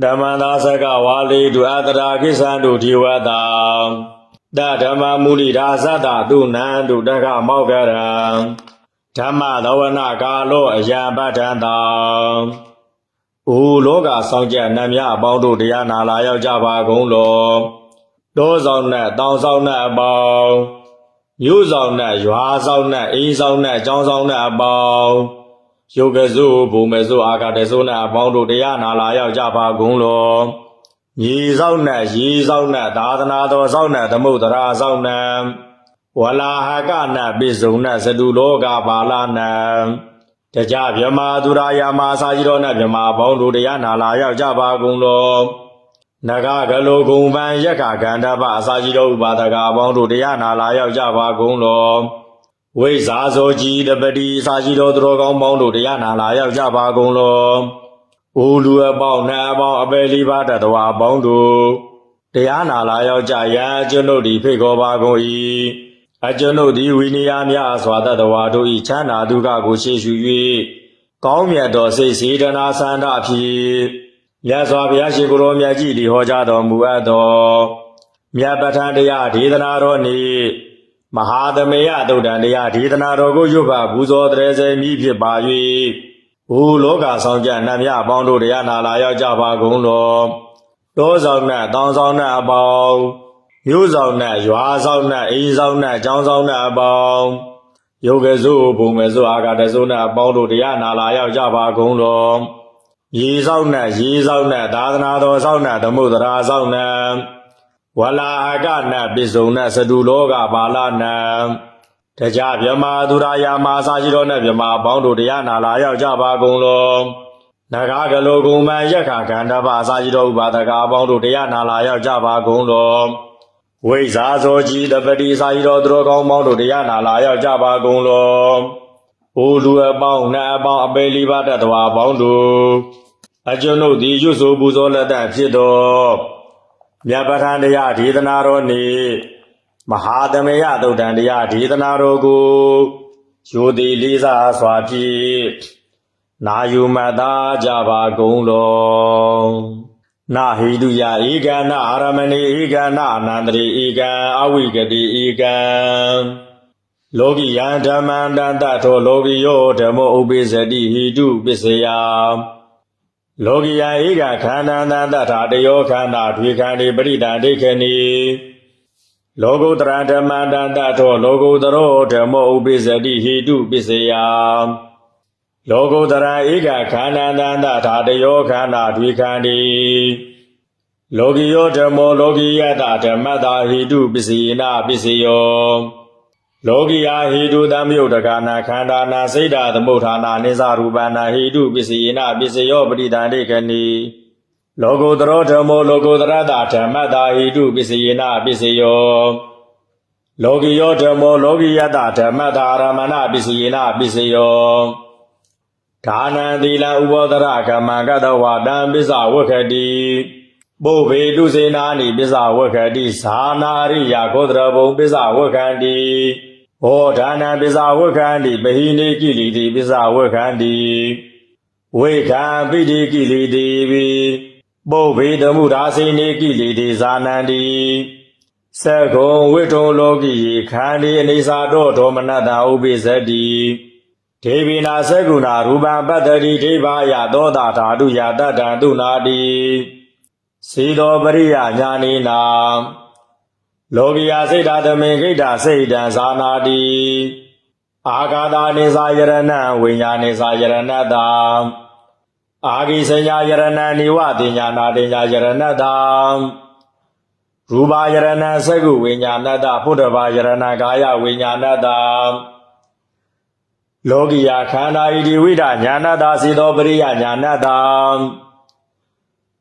ဓမ္မသာစကဝါလီတုအတရာကိစ္ဆန္တုဒီဝတံတဓမ္မမူလိရာဇတတုနံတုတက္ကမောက္ကရံဓမ္မသဝနာကာလောအယံပဋ္ဌံတံအိုလောကဆောင်ကျက်နတ်မြအပေါင်းတို့တရားနာလာရောက်ကြပါကုန်လောတောဆောင်နဲ့တောင်ဆောင်နဲ့အပေါင်းမြို့ဆောင်နဲ့ရွာဆောင်နဲ့အိမ်ဆောင်နဲ့ကျောင်းဆောင်နဲ့အပေါင်း ယုတ်ကစုဘုံမစုအာဂတစုနဲ့အပေါင်းတို့တရားနာလာရောက်ကြပါကုန်လောညီဆောင်နဲ့ရီဆောင်နဲ့သာသနာတော်ဆောင်နဲ့သမုဒ္ဒရာဆောင်နဲ့ဝလာဟကနဲ့ပိစုံနဲ့သတုလောကပါဠနဲ့တကြမြမသူရာယာမစာကြီးတော်နဲ့မြမအပေါင်းတို့တရားနာလာရောက်ကြပါကုန်လောနဂကလောဂုံပန်ယက္ခကန္တပအစာကြီးတော်ဥပါဒကအပေါင်းတို့တရားနာလာရောက်ကြပါကုန်လော ဝိဇာဇောကြီးတပတိအစာကြီးတော်သူတော်ကောင်းပေါင်းတို့တရားနာလာရောက်ကြပါကုန်လောအိုလူအပေါင်းနှံအပေါင်းအပယ်လေးပါးတတဝအပေါင်းတို့တရားနာလာရောက်ကြရန်ကျွန်ုပ်ဒီဖိတ်ခေါ်ပါကုန်၏အကျွန်ုပ်ဒီဝိနည်းများစွာတတဝါတို့၏ချမ်းသာဒုက္ခကိုရှေ့ရှု၍ကောင်းမြတ်သောစိတ်စေတနာဆန္ဒဖြင့်မြတ်စွာဘုရားရှင်ကိုယ်တော်မြတ်ကြီးဒီဟောကြားတော်မူအပ်သောမြတ်ပဋ္ဌာန်းတရားဒေသနာတော်နှင့် မဟာသမေယသုတ်တံတရားဒေသနာတော်ကိုရွတ်ပါပူဇော်တရေစေမိဖြစ်ပါ၍ဘုလောကဆောင်ကြနတ်မြအပေါင်းတို့တရားနာလာရောက်ကြပါကုန်လောတောဆောင်နဲ့တောင်ဆောင်နဲ့အပေါင်းမြို့ဆောင်နဲ့ရွာဆောင်နဲ့အိမ်ဆောင်နဲ့ကျောင်းဆောင်နဲ့အပေါင်းယုတ်ကစုဘုံမေစုအာဂတစုနဲ့အပေါင်းတို့တရားနာလာရောက်ကြပါကုန်လောရေဆောင်နဲ့ရေဆောင်နဲ့သာသနာတော်ဆောင်နဲ့သမုဒ္ဒရာဆောင်နဲ့ ဝလာအကနဲ့ပိစုံနဲ့သတုလောကပါဠနဲ့တကြမြမသူရာယာမစာရှိတော်နဲ့မြမအပေါင်းတို့တရားနာလာရောက်ကြပါကုန်လောနဂါကလောကုံမယက္ခကန္တပအစာရှိတော်ဥပါဒကအပေါင်းတို့တရားနာလာရောက်ကြပါကုန်လောဝိဇာဇောကြီးတပတိစာရှိတော်သူတော်ကောင်းပေါင်းတို့တရားနာလာရောက်ကြပါကုန်လောအိုလူအပေါင်းနှံအပေါင်းအပေလီပါတတဝါအပေါင်းတို့အကျွန်ုပ်သည်ရွတ်ဆိုပူဇော်လက်တတ်ဖြစ်တော် မြတ်ပဋ္ဌာန်းတရားဒေသနာတော်နှင့်မဟာသမေယသုတ်တံတရားဒေသနာတော်ကိုယောတိလေးစားစွာဖြင့်နာယူမတ်သားကြပါကုန်လောနာဟိတုယဧကနာအာရမဏိဧကနာအနန္တရိဧကံအဝိကတိဧကံလောကိယံဓမ္မံတန်တထောလောကိယောဓမ္မောဥပိစတိဟိတုပစ္စယံ လောကိယံဧကခန္ဓာတန်တထာတယောခန္ဓာဒွေခန္ဒီပရိဒံဒိဋ္ဌနိလောကုတ္တရဓမ္မံတန်တထောလောကုတ္တရောဓမ္မောဥပိစတိဟိတုပစ္စယံလောကုတ္တရဧကခန္ဓာတန်တထာတယောခန္ဓာဒွေခန္ဒီလောကိယောဓမ္မောလောကိယတဓမ္မတာဟိတုပစ္စယေနပစ္စယော လောကိယဟိတုတံမြုတ်တကနာခန္ဓာနာစိတ်ဓာသမုဋ္ဌာနာနိစ္စရူပနာဟိတုပစ္စယေနပစ္စယောပရိဒန္တိခဏီလောကုတရောဓမ္မောလောကုတရတဓမ္မတာဟိတုပစ္စယေနပစ္စယောလောကိယောဓမ္မောလောကိယတဓမ္မတာအာရမဏပစ္စယေနပစ္စယောဒါနံသီလံဥပောဒရကမ္မကတဝတံပစ္စဝက္ခတိပုဗ္ဗေတုစေနာနိပစ္စဝက္ခတိဇာနာရိယခောဒရဘုံပစ္စဝက္ခန္တိ ဟောဒါနံပစ္စာဝက္ခန္တိပဟိနေကိလိတိပစ္စာဝက္ခန္တိဝေခံပိတိကိလိတိပိပုဗ္ဗေတမှုရာစိနေကိလိတိဇာနန္တိသက္ကုံဝိတုံလောကိယခန္ဒီအနေစာတော့ဒေါမနတဥပိသတိဒေဝိနာသက္ကုဏရူပံပတ္တိဒိဗာယသောတာဓာတုယတတ္တံသူနာတိစေတောပရိယညာနေနာ လောကိယစိတ်ဓာတမေခိတ္တစိတ်တံဇာနာတိအာဂါတာနေစာယရဏံဝိညာနေစာယရဏတ္တအာဂိစညာယရဏံနိဝတိညာနာတိညာယရဏတ္တရူပယရဏံသကုဝိညာဏတ္တဖုဒ္ဓဘာယရဏကာယဝိညာဏတ္တလောကိယခန္ဓာဣတိဝိဒညာဏတ္တစီသောပရိယညာဏတ္တ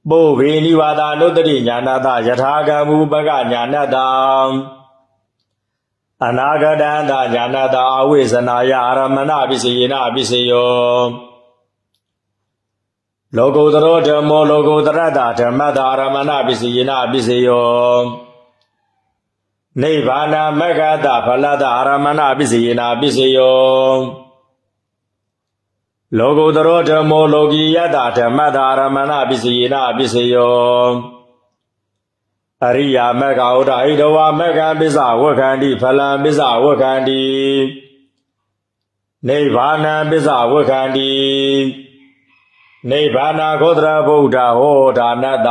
ပုဗ္ဗေနိဝါဒနုတ္တိညာနာတယထာကမူပကညာနတအနာဂတံတညာနတအဝိဇနာယအာရမဏပစ္စယေနပစ္စယောလောကုတ္တရောဓမ္မောလောကုတ္တရတဓမ္မတာအာရမဏပစ္စယေနပစ္စယောနိဗ္ဗာနမဂ္ဂတဖလတအာရမဏပစ္စယေနပစ္စယော လောကုတ္တရောဓမ္မောလောကီယတဓမ္မတာရမဏပစ္စယေနပစ္စယောအရိယာမဂ္ဂဥဒ္ဓဟိတဝမဂ္ဂပစ္စဝက္ခန္တိဖလံပစ္စဝက္ခန္တိနိဗ္ဗာနံပစ္စဝက္ခန္တိနိဗ္ဗာနာခောတရဗုဒ္ဓဟောဒါနတ္တ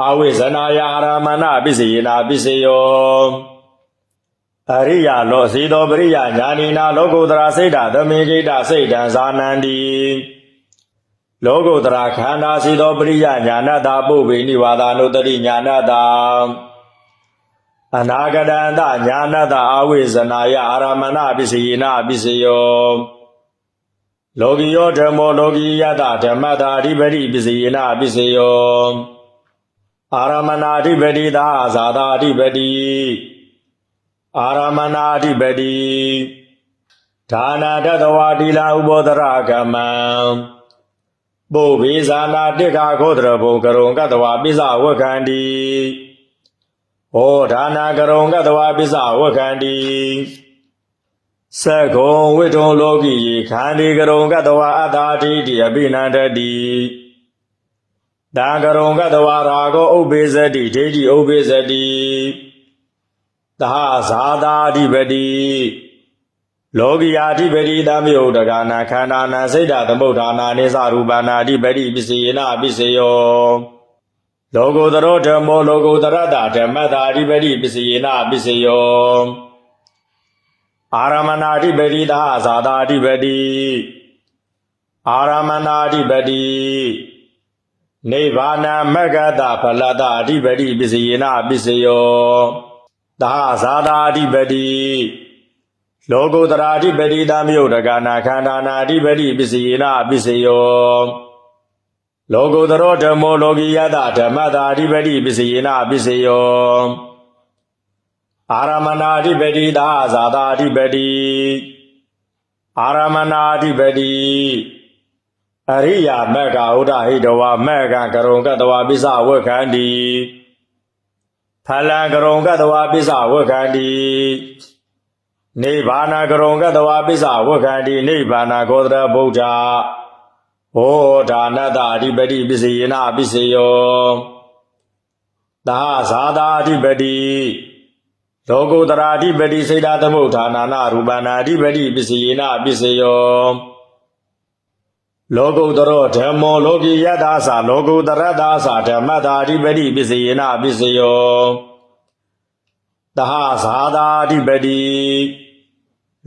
အာဝိဇနာယအာရမဏပစ္စယေနပစ္စယော အရိယာလောစေတောပရိယညာနိနာလောကုတ္တရာစိတ်ဓာသမေကိတစိတ်တံဇာနန္တိလောကုတ္တရာခန္ဓာစေတောပရိယညာဏတာပုဗ္ဗေနိဝါဒနုတ္တိညာဏတာအနာဂတန္တညာဏတာအာဝိဇနာယအာရမဏပစ္စယေနပစ္စယောလောကီယောဓမ္မောလောကီယတဓမ္မတာအဓိပတိပစ္စယေနပစ္စယောအာရမဏအဓိပတိသာဇာတာအဓိပတိ အာရမဏအဓိပတိဒါနာတတဝတိလာဥဘောဒရကမံပုဗ္ဗေဇာနာတိခာခောတရဘုံကရုံကတဝပိစဝက္ခန္တိဟောဒါနာကရုံကတဝပိစဝက္ခန္တိသက္ကုံဝိတုံလောကီယေခန္ဒီကရုံကတဝအတ္တာတိတိအပိနန္တတိဒါကရုံကတဝရာဂောဥပ္ပေဇတိဒိဋ္ဌိဥပ္ပေဇတိ သဟဇာတာဓိပတိလောကီယာဓိပတိသမြုတ်တကနာခန္ဓာနာစိတ်ဓာသမုဋ္ဌာနာနိသရူပနာဓိပတိပစ္စယေနပစ္စယောလောကုတ္တရောဓမ္မောလောကုတ္တရတဓမ္မတာဓိပတိပစ္စယေနပစ္စယောအာရမဏဓိပတိသဟဇာတာဓိပတိအာရမဏဓိပတိနိဗ္ဗာနမဂ္ဂတဖလတအဓိပတိပစ္စယေနပစ္စယော သဟဇာတာအဓိပတိလောကုတ္တရာအဓိပတိသမြုတ်တကနာခန္ဓာနာအဓိပတိပစ္စယေနပစ္စယောလောကုတ္တရောဓမ္မောလောကီယတဓမ္မတာအဓိပတိပစ္စယေနပစ္စယောအာရမဏအဓိပတိသဟဇာတာအဓိပတိအာရမဏအဓိပတိအရိယာမက္ခဥဒ္ဒဟိတဝမက္ခကရုံကတဝပိစဝက္ခန္တိ ဖလံကရုံကတဝပိစဝက္ခန္တိနိဗ္ဗာနကရုံကတဝပိစဝက္ခန္တိနိဗ္ဗာနကောတရဗုဒ္ဓဟောဒါနတအဓိပတိပစ္စယေနပစ္စယောသာဇာတာအဓိပတိလောကုတ္တရာအဓိပတိစေတသမုဋ္ဌာနာနာရူပနာအဓိပတိပစ္စယေနပစ္စယော လောကုတ္တရောဓမ္မောလောကီယတ္တာသလောကုတ္တရတ္တာသဓမ္မတာအဓိပတိပစ္စယေနပစ္စယောတဟဇာတာအဓိပတိ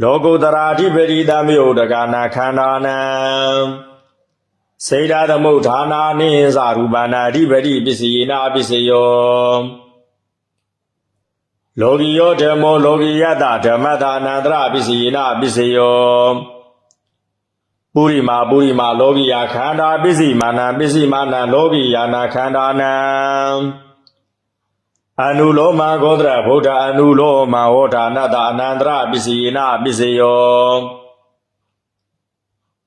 လောကုတ္တရာအဓိပတိသမြုတ်တကနာခန္ဓာနံစေတသမုဋ္ဌာနာနိသရူပနာအဓိပတိပစ္စယေနပစ္စယောလောကီယောဓမ္မောလောကီယတ္တဓမ္မတာအနန္တရပစ္စယေနပစ္စယော ပုရိမာပုရိမာလောကီယာခန္ဓာပစ္စည်းမာနံပစ္စည်းမာနံလောကီယာနာခန္ဓာနံအနုလောမဂောဒရဗုဒ္ဓအနုလောမဟောဒါနတအနန္တရပစ္စယေနပစ္စယော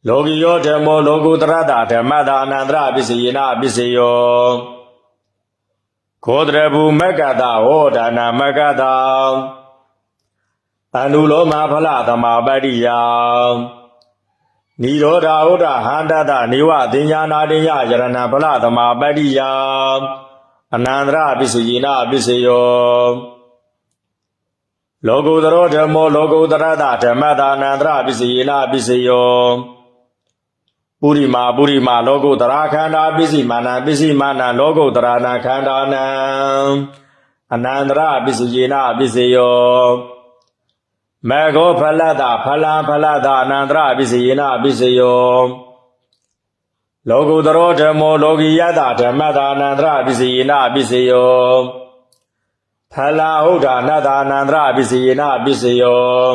လောကီယောဓမ္မောလောကုတ္တရတဓမ္မတာအနန္တရပစ္စယေနပစ္စယောခောဒရဘူမက္ကတာဟောဒါနာမက္ကတာအနုလောမဖလသမာပတ္တိယ နိရောဓဥဒ္ဒဟန္တတနေဝတင်ညာနာတင်ယယရဏဖလသမာပတ္တိယအနန္တရပစ္စယေနပစ္စယောလောကုတ္တရောဓမ္မောလောကုတ္တရတဓမ္မတာအနန္တရပစ္စယေနပစ္စယောပုရိမာပုရိမာလောကုတ္တရာခန္ဓာပစ္စည်းမာနပစ္စည်းမာနလောကုတ္တရာနာခန္ဓာနံအနန္တရပစ္စယေနပစ္စယော မေဃောဖလတဖလံဖလတအနန္တရပစ္စယေနပစ္စယောလောကုတ္တရောဓမ္မောလောကီယတဓမ္မတာအနန္တရပစ္စယေနပစ္စယောဖလာဟုတ်တာနတ္တာအနန္တရပစ္စယေနပစ္စယော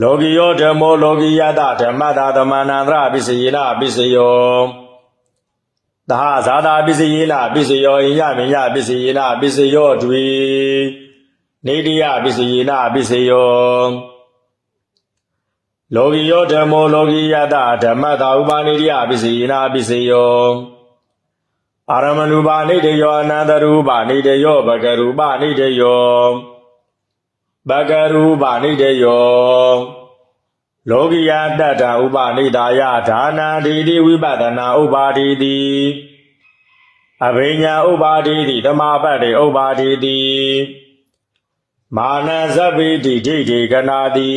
လောကီယောဓမ္မောလောကီယတဓမ္မတာသမန္တန္တရပစ္စယေနပစ္စယောသဟဇာတာပစ္စယေနပစ္စယောယမညပစ္စယေနပစ္စယောဒွေ နေတိယပစ္စယေနပစ္စယောလောကီယောဓမ္မောလောကီယတဓမ္မတာဥပါနေတိယပစ္စယေနပစ္စယောအာရမဏုပါနေတယောအနန္တရူပနေတယောဘဂရူပနေတယောဘဂရူပနေတယောလောကိယတတ္တဥပနိဒါယဒါနာတိတိဝိပဒနာဥပါတိတိအဘိညာဥပါတိတိဓမ္မပတ္တိဥပါတိတိ မာနဇဗ္ဗိတိဒိဋ္ဌိကနာတိ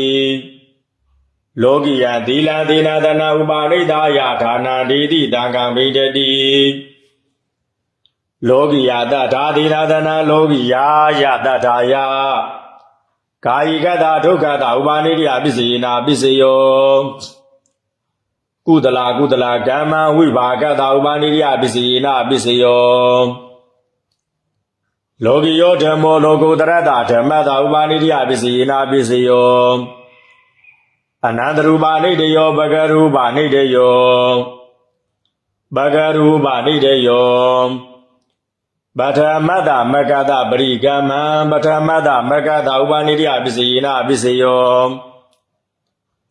လောကိယသီလသီနာသနာဥပါနိဒါယဒါနာတိတိတံကံဘိတတိလောကိယတထာသီနာသနာလောကိယယတထာယကာယိကတာဒုက္ခတာဥပါနိတိယပစ္စယေနာပစ္စယောကုသလာကုသလာကမ္မဝိဘာကတာဥပါနိတိယပစ္စယေနာပစ္စယော လောကိယောဓမ္မောလောကုတရတဓမ္မတာဥပါနိတိယပစ္စယေနာပစ္စယောအနန္တရူပါနိတယောဘဂရူပါနိတယောဘဂရူပါနိတယောပထမတ္တမကတပရိကမ္မံပထမတ္တမကတဥပနိရိယပစ္စယေနပစ္စယော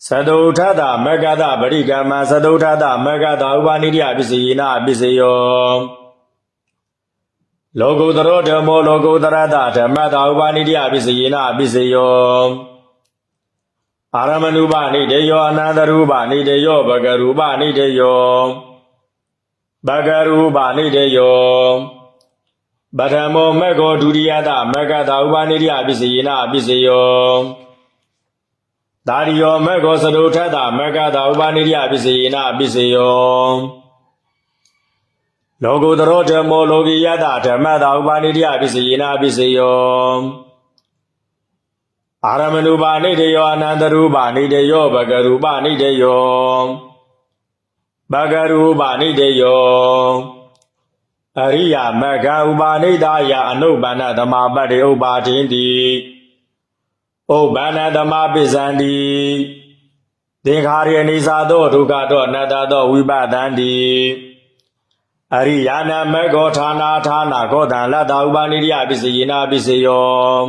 သတုထတမကတပရိကမ္မံသတုထတမကတဥပနိရိယပစ္စယေနပစ္စယော လောကုတရောဓမ္မောလောကုတရတဓမ္မတဥပနိရိယပစ္စယေနပစ္စယောအာရမဏုပနိတေယောအနန္တရူပနိတေယောဘဂရူပနိတေယောဘဂရူပနိတေယောပထမောမက္ခောဒုတိယတမက္ကတာဥပနိရိယပစ္စယေနပစ္စယောဒါရိယောမက္ခောသဒုထတမက္ကတာဥပနိရိယပစ္စယေနပစ္စယော လောကုတရောဓမ္မောလောကိယတဓမ္မတာဥပနိရိယပစ္စယေနပစ္စယောအာရမဏုပါဏိတယောအနန္တရူပါဏိတယောဘဂရူပါဏိတယောဘဂရူပါဏိတယောအရိယာမဂ္ဂဥပါနိဒာယအနုပ္ပန္နသမာပတ္တိဥပါထင်တိဥပ္ပန္နသမာပိစံတိသင်္ခါရိအနိသသောဒုက္ခသောအနတ္တသောဝိပဒံတိ အရိယာနမဂ္ဂောဌာနာဌာနာဂောတံလတ္တဥပါနိရိယပစ္စယေနာပစ္စယော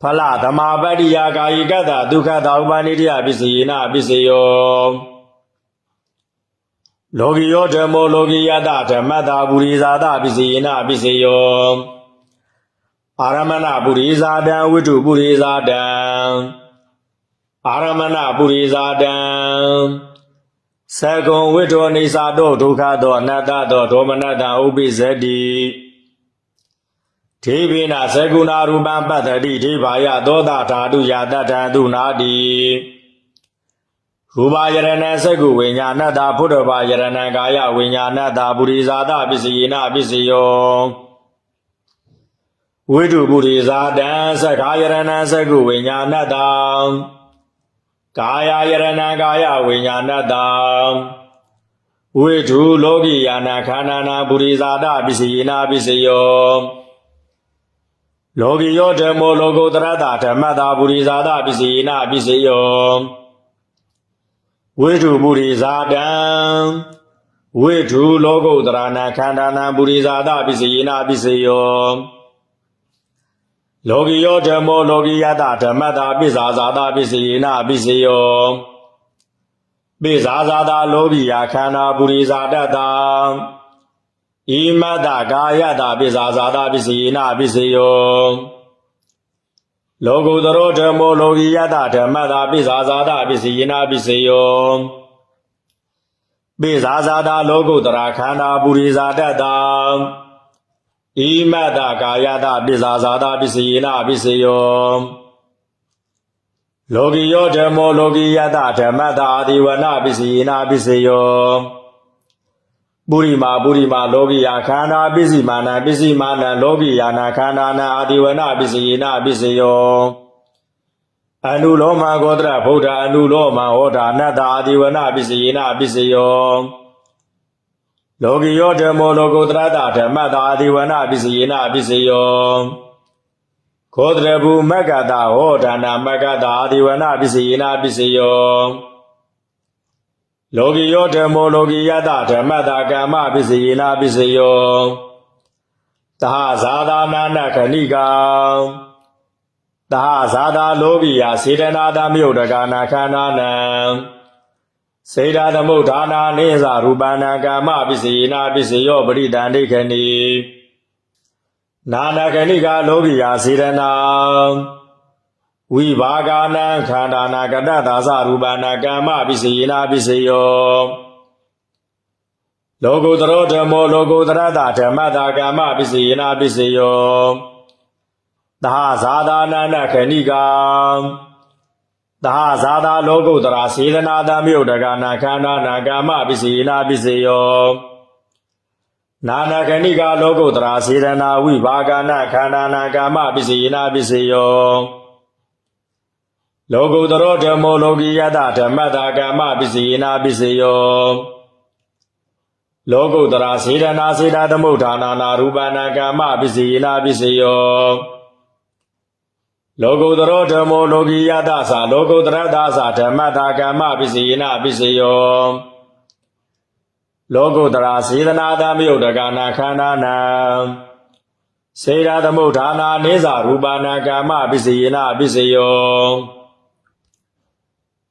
ဖလသမာပတ္တိယာကာယိကတဒုက္ခတဥပါနိရိယပစ္စယေနာပစ္စယောလောကီယောဓမ္မောလောကီယတဓမ္မတာပုရိဇာတပစ္စယေနပစ္စယောအာရမဏပုရိဇာတံဝိတုပုရိဇာတံအာရမဏပုရိဇာတံ သကုံဝိတောနေသာတောဒုက္ခတောအနတ္တတောဒေါမနတံဥပိဇ္ဇတိဒေဝိနာသကုဏရူပံပတ္တိဒေဘာယသောတာဓာတုယာတတံသူနာတိရူပယရဏံသကုဝိညာဏတ္တာဖုဒ္ဓဘာယရဏံကာယဝိညာဏတ္တာပုရိဇာတပစ္စယေနပစ္စယောဝိတုပုရိဇာတံသက္ခာယရဏံသကုဝိညာဏတ္တာ ကာယယရဏံကာယဝိညာဏတ္တာဝိတုလောကိယာနာခန္ဓာနာပုရိဇာတပစ္စယေနပစ္စယောလောကိယောဓမ္မောလောကုတ္တရတဓမ္မတာပုရိဇာတပစ္စယေနပစ္စယောဝိထုပုရိဇာတံဝိထုလောကုတ္တရာနာခန္ဓာနာပုရိဇာတပစ္စယေနာပစ္စယော လောကီယောဓမ္မောလောကီယတဓမ္မတာပစ္ဆာဇာတာပစ္စယေနာပစ္စယောပိဇာဇာတာလောဘိယခန္ဓာပုရိဇာတတံဣမတ္တကာယတပိဇာဇာတာပစ္စယေနာပစ္စယောလောကုတရောဓမ္မောလောကီယတဓမ္မတာပိဇာဇာတာပစ္စယေနာပစ္စယောပိဇာဇာတာလောကုတရာခန္ဓာပုရိဇာတတံ ဣမတ္တကာယတပိဇာဇာတာပစ္စယေနာပစ္စယောလောကီယောဓမ္မောလောကီယတဓမ္မတာအာဒီဝနပစ္စယေနာပစ္စယောပုရိမာပုရိမာလောကိယခန္ဓာပစ္စည်းမာနပစ္စည်းမာနလောကိယနာခန္ဓာနာအာဒီဝနပစ္စယေနပစ္စယောအနုလောမဂောတရဗုဒ္ဓအနုလောမဟောတာအနတ္တအာဒီဝနပစ္စယေနပစ္စယော လောကိယောဓမ္မောလောကုတ္တရတဓမ္မတာအာဒီဝနပစ္စယေနပစ္စယောခောတရဘူမက္ကတာဟောဒါနာမက္ကတာအာဒီဝနပစ္စယေနပစ္စယောလောကီယောဓမ္မောလောကီယတဓမ္မတာကမ္မပစ္စယေနာပစ္စယောတဟဇာတာနာနခဏိကံတဟဇာတာလောကီယစေတနာတမြုတ်တကာနာခန္ဓာနံ စေတသမုဋ္ဌာနာနိသရူပနာကမ္မပစ္စယေနာပစ္စယောပရိဒန္တိခဏိနာနာခဏိကလောကီယစေတနာဝိဘာဂာနံခန္ဓာနာကတ္တသာသရူပနာကမ္မပစ္စယေနာပစ္စယောလောကုတ္တရောဓမ္မောလောကုတ္တရတဓမ္မတာကမ္မပစ္စယေနာပစ္စယောသဟဇာတာနန္ဒခဏိကံ သဟဇာတာလောကုတ္တရာစေတနာတမြုတ်တကနာခန္ဓာနာကမ္မပစ္စယေနာပစ္စယောနာနာခဏိကလောကုတ္တရာစေတနာဝိဘာဂနာခန္ဓာနာကမ္မပစ္စယေနာပစ္စယောလောကုတ္တရောဓမ္မောလောကိယတဓမ္မတာကမ္မပစ္စယေနာပစ္စယောလောကုတ္တရာစေတနာစေတသမုဋ္ဌာနာနာရူပနာကမ္မပစ္စယေနာပစ္စယော လောကုတ္တရောဓမ္မောလောကိယတသလောကုတ္တရတသဓမ္မတာကမ္မပစ္စယေနာပစ္စယောလောကုတ္တရာစေတနာသမယုတ်တကနာခန္ဓာနာစေတသမုဋ္ဌာနာနေဇာရူပနာကမ္မပစ္စယေနာပစ္စယော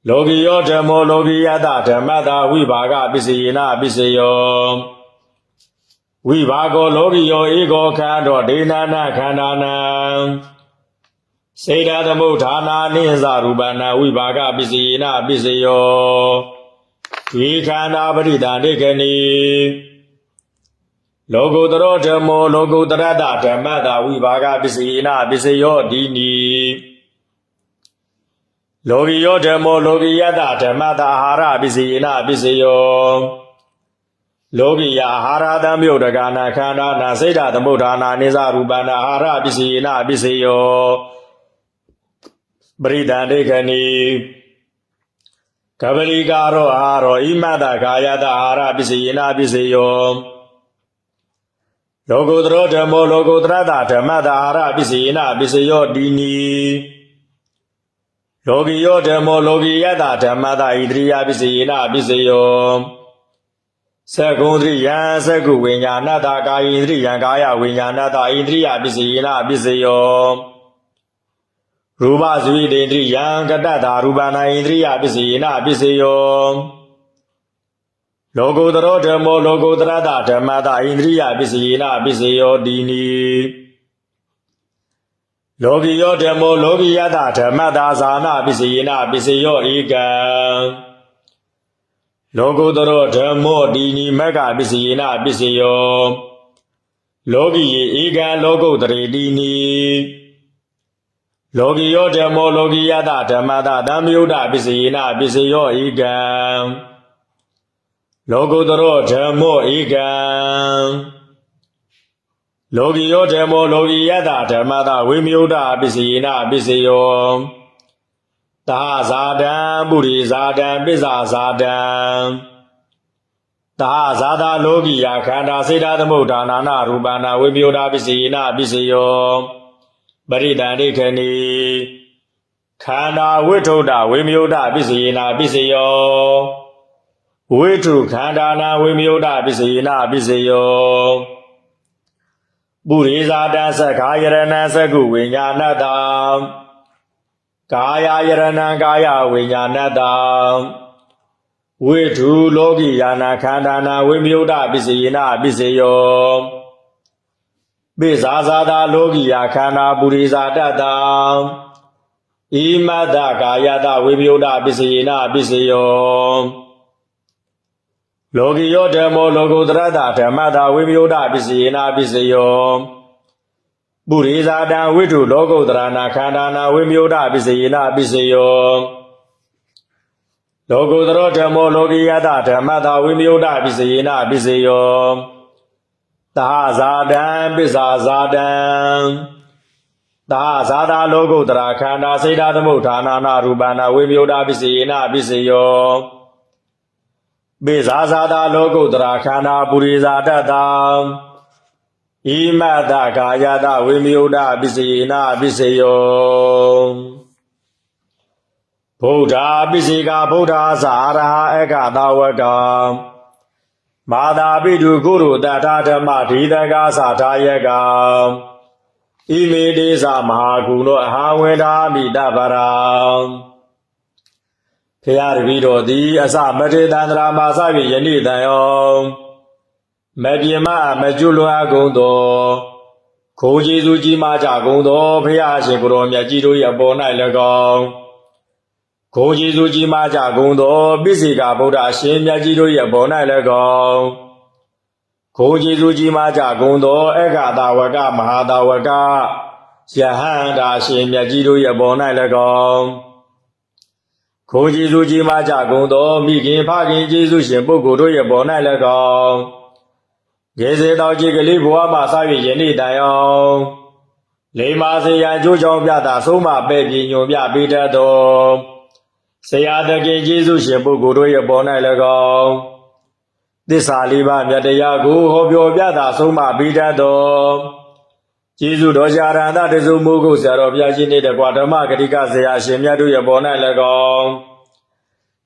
လောကီယောဓမ္မောလောကီယတဓမ္မတာဝိဘာဂပစ္စယေနပစ္စယောဝိဘာဂောလောကီယောဧကောခန္တောဒေနာနာခန္ဓာနံ စေတသမုဋ္ဌာနာနိသရူပနာဝိဘာဂပစ္စယေနပစ္စယောဒီခန္ဓာပရိဒါဒိကနိလောကုတ္တရောဓမ္မောလောကုတ္တရတဓမ္မတာဝိဘာဂပစ္စယေနပစ္စယောဒီနီလောကီယောဓမ္မောလောကီယတဓမ္မတာအာဟာရပစ္စယေနပစ္စယောလောကီယအာဟာရသံမြုတ်တကနာခန္ဓာနာစိတ်ဓာသမုဋ္ဌာနာနိစ္စရူပနာအာဟာရပစ္စယေနပစ္စယော ပရိဒန္တိခဏီကပလီကာရောအာရောဣမတကာယတအာဟာရပစ္စယေနပစ္စယောလောကုတ္တရောဓမ္မောလောကုတ္တရတဓမ္မတာအာဟာရပစ္စယေနပစ္စယောဒီနီလောကီယောဓမ္မောလောကီယတဓမ္မတာဣတရိယပစ္စယေနပစ္စယောသက္ကုံတရိယံသက္ကုဝိညာဏတကာယိတရိယံကာယဝိညာဏတဣတရိယပစ္စယေနပစ္စယော ရူပဇဝိတေတရိယံကတ္တတာရူပနာဣတရိယပစ္စယေနပစ္စယောလောကုတ္တရောဓမ္မောလောကုတ္တရတဓမ္မတာဣတရိယပစ္စယေနပစ္စယောဒီနီလောကီယောဓမ္မောလောကီယတဓမ္မတာဇာနာပစ္စယေနပစ္စယောဧကံလောကုတ္တရောဓမ္မောဒီနိမကပစ္စယေနပစ္စယောလောကီယေဧကံလောကုတ္တရေဒီနိ လောကီယောဓမ္မောလောကီယတဓမ္မတာသံယုဒ္ဓပစ္စယေနပစ္စယောဧကံလောကုတ္တရောဓမ္မောဧကံလောကီယောဓမ္မောလောကီယတဓမ္မတာဝိမယုဒ္ဓပစ္စယေနပစ္စယောသဟဇာတံပုရိဇာတံပစ္စာဇာတံသဟဇာတာလောကီယခန္ဓာစေတသမုဋ္ဌာနာနာရူပနာဝိမယုဒ္ဓပစ္စယေနပစ္စယော ပရိဒန္တိခဏီခန္ဓာဝိထုဒ္ဓဝိမယုဒ္ဓပစ္စယေနပစ္စယောဝိထုခန္ဓာနာဝိမယုဒ္ဓပစ္စယေနပစ္စယောပုရိဇာတသက္ခာယရဏသက္ကုဝိညာဏတံကာယယရဏကာယဝိညာဏတံဝိထုလောကိယာနာခန္ဓာနာဝိမြုဒ္ဓပစ္စယေနပစ္စယော ပိဇာဇာတာလောကိယာခန္ဓာပုရိဇာတတံဣမတ္တကာယတဝိမြုဒ္ဓပစ္စယေနပစ္စယောလောကီယောဓမ္မောလောကုတ္တရတဓမ္မတာဝိမယုဒ္ဓပစ္စယေနာပစ္စယောပုရိဇာတံဝိထုလောကုတ္တရနာခန္ဓာနာဝိမယုဒ္ဓပစ္စယေနာပစ္စယောလောကုတ္တရောဓမ္မောလောကီယတဓမ္မတာဝိမယုဒ္ဓပစ္စယေနာပစ္စယော သဟဇာတံပစ္စာဇာတံသဟဇာတာလောကုတ္တရာခန္ဓာစေတသမုဋ္ဌာနာနာရူပနာဝိမယုဒ္ဓပစ္စယေနာပစ္စယောပိဇာဇာတာလောကုတ္တရာခန္ဓာပုရိဇာတတံဣမတ္တကာယတဝိမယုဒ္ဓပစ္စယေနပစ္စယောဗုဒ္ဓပစ္စေကဗုဒ္ဓသာရဟအကသာဝက မာတာပိတုကုရုတထာဓမ္မဒိတကသာထာယကဣမေတိသမဟာကုဏအဟဝေဒာမိတပရံဖရာတပည့်တော်သည်အစမထေတန္တရာမာစဖြင့်ယနေ့တန်အောင်မပြေမမကျွလွားကုန်သောခိုးကျေးဇူးကြီးမားကြကုန်သောဖရာရှင်ကိုရောမြတ်ကြီးတို့၏အပေါ်၌၎င်း ခိုးကျေးဇူးကြီးမားကြကုန်သောပိစိကဗုဒ္ဓရှင်မြတ်ကြီးတို့၏အပေါ်၌၎င်းခိုးကျေးဇူးကြီးမားကြကုန်သောအေကတာဝကမဟာတာဝကယဟန္တာရှင်မြတ်ကြီးတို့၏အပေါ်၌၎င်းခိုးကျေးဇူးကြီးမားကြကုန်သောမိခင်ဖခင်ကျေးဇူးရှင်ပုဂ္ဂိုလ်တို့၏အပေါ်၌၎င်းရေစေတော်ကြီးကလေးဘဝမှာစ၍ယနေ့တိုင်အောင်လိမ္မာစေရန်အကျိုးကြောင့်ပြတာဆုံးမပဲ့ပြညွန်ပြပေးတတ်သော ဆရာတခင်ကျေးဇူးရှင်ပုဂ္ဂိုလ်တို့၏အပေါ်၌၎င်းသစ္စာလေးပါးမြတ်တရားကိုဟောပြောပြတာဆုံးမပေးတတ်သောကျေးဇူးတော်ရှာရန္တတဇုမိုးကုတ်ဆရာတော်ဘုရားရှင်နှင့်တကွာဓမ္မဂတိကဆရာရှင်မြတ်တို့၏အပေါ်၌၎င်း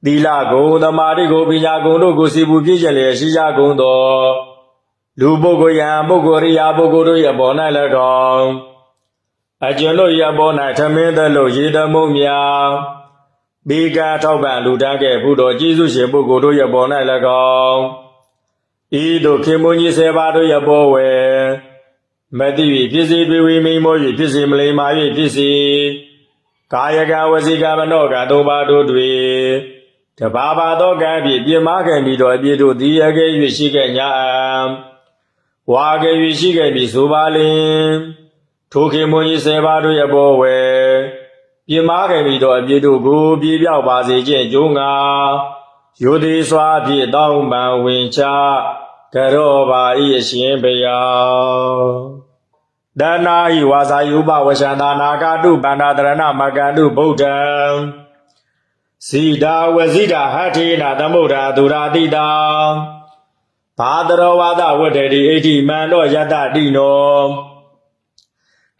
သီလကိုသမာဓိကိုပညာကိုတို့ကိုစီပူပြည့်ကျင်လျက်ရှိကြကုန်သောလူပုဂ္ဂိုလ်ယံပုဂ္ဂိုလ်ရိယာပုဂ္ဂိုလ်တို့ရဲ့ပေါ်၌၎င်းအကျွန်ုပ်ရဲ့ပေါ်၌ထမင်းသက်လို့ရေသမုံများ ဘေကထောက်ပံလူတန်းခဲ့ဘုတော်ကျေးဇူးရှင်ပုဂ္ဂိုလ်တို့ရဲ့ပေါ်၌၎င်းဤသို့ခင်မွန်ကြီးဆေပါတို့ရဲ့ပေါ်ဝယ်မတိ၍ဖြစ်စေတွေဝေမိန်မော၍ဖြစ်စေမလိမ္မာ၍ဖြစ်စေကာယကဝစီကမနောကသုံးပါးတို့တွင်တဘာဘာသောကံဖြင့်ပြင်မာခဲ့ပြီးတော့အပြည့်တို့သည်အကဲ၍ရှိခဲ့ညာအံဝါကေ၍ရှိခဲ့ပြီဆိုပါလင်ထိုခင်မွန်ကြီးဆယ်ပါးတို့ရဲ့ဘောဝယ် ပြင်မာခဲ့ပြီတော့အပြည့်တို့ကိုပြေပြောက်ပါစေခြင်းကြိုးငါယုတိစွာဖြင့်တောင်းပန်ဝင်ချကရောပါဤအရှင်ဘုရားဒနာဟိဝါစာယုပဝရှန္တာနာဂတုဗန္ဒတရဏမကန္တုဗုဒ္ဓံစီတာဝဇိတာဟဋ္ဌိနာသမုဒ္ဓာသူရာတိတာဘာတရောဝါဒဝတ္တေတိအဋ္ဌိမန္တောယတတိနော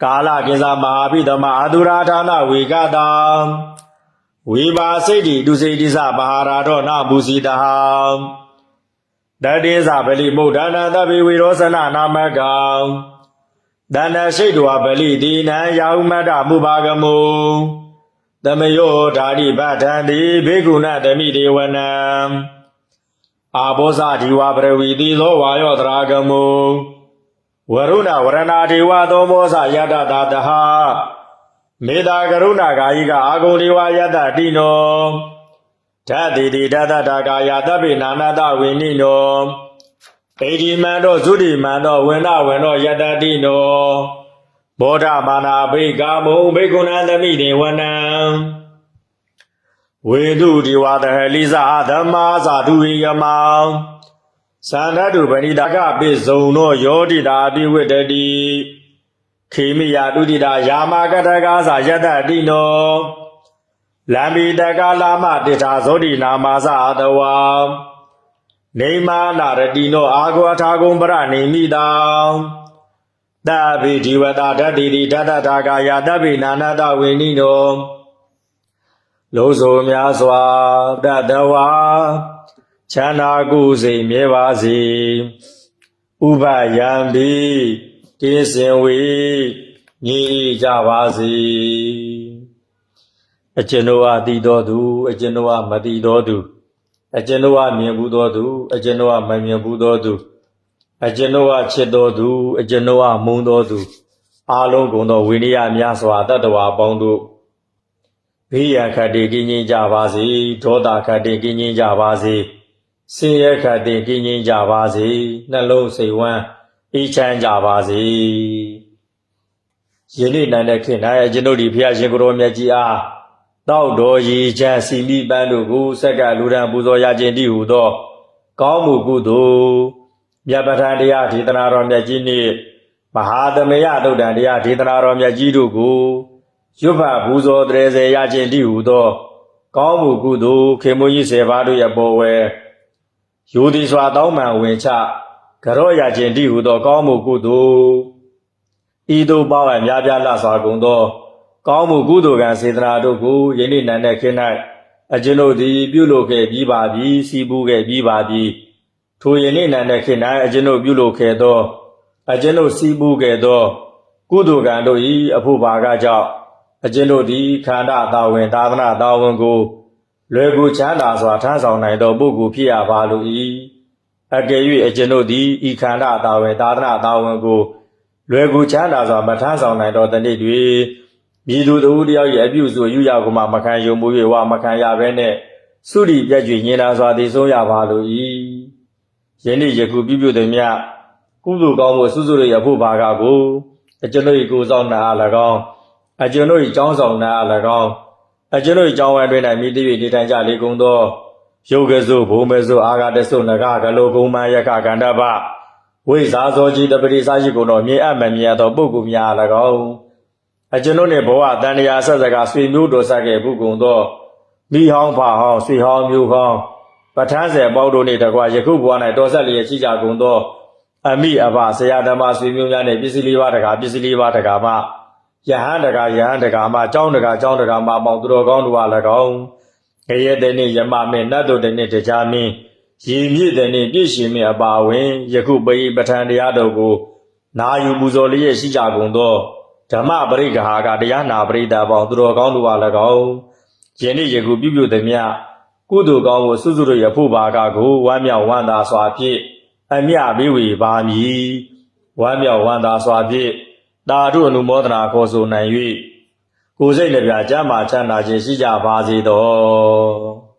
ကာလကိစ္စမဟာပိသမအာတုရာဌာနဝေကတာဝေပါစိတ်တိဒုစိတိစဘာဟာရတောနမူစီတဟံတတေသဗလိမုဒ္ဒနာတပိဝေရောစနနာမကံတဏ္ဍရှိတ်တောဗလိတိနံယာဟုမတ္တမုဘာဂမုသမယောဓာတိပဋ္ဌံတိဘေကုဏသမိဒေဝနံအာဘောဇဒီဝပရဝီတိသောဝါယောတရာဂမု ဝရုဏဝရဏဒေဝသောမောဇယတတာတဟမေတာကရုဏကာယိကအာဂုံဒေဝယတတိနောဓာတိတိဓာတတာကာယတပိနာနာတဝိနိနောဣတိမန္တောသုတိမန္တောဝန္နဝန္နောယတတိနောဘောဓမာနာဘိကာမုံဘိက္ခုနံသမိတေဝနံဝေတုဒီဝတဟလိဇာဓမ္မာဇာတုဝိယမံ သန္ဓတုပဏိတာကပိဇုံသောယောတိတာပိဝိတ္တိခေမိယတုတိတာယာမကတကားသာယတတိနောလံပိတကာလာမတိတာဇောတိနာမသတဝါနေမာနာရတိနောအာဂဝထာကုံပရနေမိတံတဗိဒီဝတာဓတ္တိတိဓတ္တတာကာယတဗ္ဗိနာနာတဝိနိနောလုံးစုံများစွာတတဝါ ချမ်းသာကိုယ်စိတ်မြဲပါစေဥပယံပိကင်းစင်ဝေညီကြပါစေအကျွန်ုပ်အတိတော်သူအကျွန်ုပ်အမတိတော်သူအကျွန်ုပ်အမြင်ဘူးတော်သူအကျွန်ုပ်အမမြင်ဘူးတော်သူအကျွန်ုပ်အချစ်တော်သူအကျွန်ုပ်အမုန်းတော်သူအားလုံးကုန်သောဝိနည်းများစွာတတ္တဝါပေါင်းတို့ဘေးရန်ခတ်တေကင်းငြိမ်းကြပါစေဒေါသခတ်တေကင်းငြိမ်းကြပါစေ ဆင်းရဲခတ်တေကင်းငြိမ်းကြပါစေနှလုံးစိတ်ဝမ်းအေးချမ်းကြပါစေယနေ့နိုင်တဲ့ခေတ်၌အကျွန်ုပ်ဒီဖျားရှင်ကိုရောမြတ်ကြီးအားတောက်တော်ရည်ချမ်းစီမိပန်းတို့ကိုဆက်ကလူရန်ပူဇော်ရခြင်းတည်းဟူသော ကောင်းမှုကုသိုလ်မြတ်ပဋ္ဌာန်းတရားဒေသနာတော်မြတ်ကြီးနှင့်မဟာသမယသုတ်တန်တရားဒေသနာတော်မြတ်ကြီးတို့ကိုရွတ်ဖတ်ဘူးဇောတရေစေရခြင်းတည်းဟူသော ကောင်းမှုကုသိုလ်ခေမွန်ကြီးဆေပါတို့ရဲ့ပေါ်ဝဲယူ သည်စွာတောင်းပန်ဝင်ချကရော့ရခြင်းတည်းဟူသော ကောင်းမှုကုသိုလ်ဤသို့ပေါအများပြားလှစွာကုန်သော ကောင်းမှုကုသိုလ်ကံစေတနာတို့ကိုယနေ့နံတဲ့ခေတ်၌အကျွန်ုပ်သည် ပြုလုပ်ခဲ့ပြီးပါပြီစီးပူးခဲ့ပြီးပါပြီထိုယနေ့နံတဲ့ခေတ်၌အကျွန်ုပ်ပြုလုပ်ခဲ့သောအကျွန်ုပ်စီးပူးခဲ့သော ကုသိုလ်ကံတို့၏အဖို့ပါကကြောင့်အကျဉ်တို့သည်ခန္ဓာတာဝန်သာသနာတာဝန်ကို လွယ်ကူချမ်းသာစွာထမ်းဆောင်နိုင်သောပုဂ္ဂိုလ်ဖြစ်ရပါလို၏အကယ်၍အကျဉ်တို့သည်ဤခန္ဓာတာဝန်သာသနာတာဝန်ကိုလွယ်ကူချမ်းသာစွာမထမ်းဆောင်နိုင်တော့တဲ့နေ့တွေမြည်သူတဦးတယောက်ရဲ့အပြုစုယူရကိုမှမခံယုံမှု၍ဝါမခံရဘဲနဲ့သုရိပြည့်ကျွညင်သာစွာတည်ဆုံးရပါလို၏ယနေ့ယခုပြုပြုသည်မြကုသိုလ်ကောင်းမှုစုစုရရဖို့ဘာကကိုအကျွန်ုပ်၏ကိုယ်ဆောင်နာအား၎င်းအကျွန်ုပ်၏ကျောင်းဆောင်နာအား၎င်း အကျွန်ုပ်၏ကျောင်းဝဲတွင်၌မိတိ၍နေထိုင်ကြလေကုန်သောယုတ်ကစုဘုံမဲစုအာဂတစုနဂကလောကုံမယကကန္တပဝိဇာဇောကြီးတပတိစာရှိကုန်သောမြေအပ်မမြတ်သောပုဂ္ဂိုလ်များအား၎င်းအကျွန်ုပ်နှင့်ဘဝတန်ရာဆက်စကားဆွေမျိုးတော်ဆက်ခဲ့ဘူးကုန်သောမိဟောင်းဖဟောင်းဆွေဟောင်းမျိုးဟောင်းပဋ္ဌာန်းစေပေါင်းတို့နှင့်တကွာယခုဘဝ၌တော်ဆက်လျက်ရှိကြကုန်သောအမိအဘဆရာဓမ္မဆွေမျိုးများနဲ့ပစ္စည်းလေးပါးတကားပစ္စည်းလေးပါးတကားမှ ယဟန်တကားယဟန်တကားမှကျောင်းတကားကျောင်းတကားမှပေါင်းသူတော်ကောင်းတို့အား၎င်းခရဲတဲ့နေ့ယမမင်းနတ်တို့တဲ့နေ့တရားမင်းရည်မြစ်တဲ့နေ့ပြည့်ရှင်မင်းအပါဝင်ယခုပရိပဋ္ဌာန်တရားတော်ကို နာယူပူဇော်လျက်ရှိကြကုန်သောဓမ္မပရိက္ခာကတရားနာပရိသတ်ပေါင်းသူတော်ကောင်းတို့အား၎င်းယနေ့ယခုပြုပြုသည်မြကုသိုလ်ကောင်းကိုစွစွတို့ရဖို့ပါကကိုဝမ်းမြောက်ဝမ်းသာစွာဖြင့်အမြမိဝေပါမည်ဝမ်းမြောက်ဝမ်းသာစွာဖြင့် တာတို့အနုမောဒနာခေါ်ဆိုနိုင်၍ကိုယ်စိတ်နှပြကျမ်းမာချမ်းသာခြင်းရှိကြပါစေသော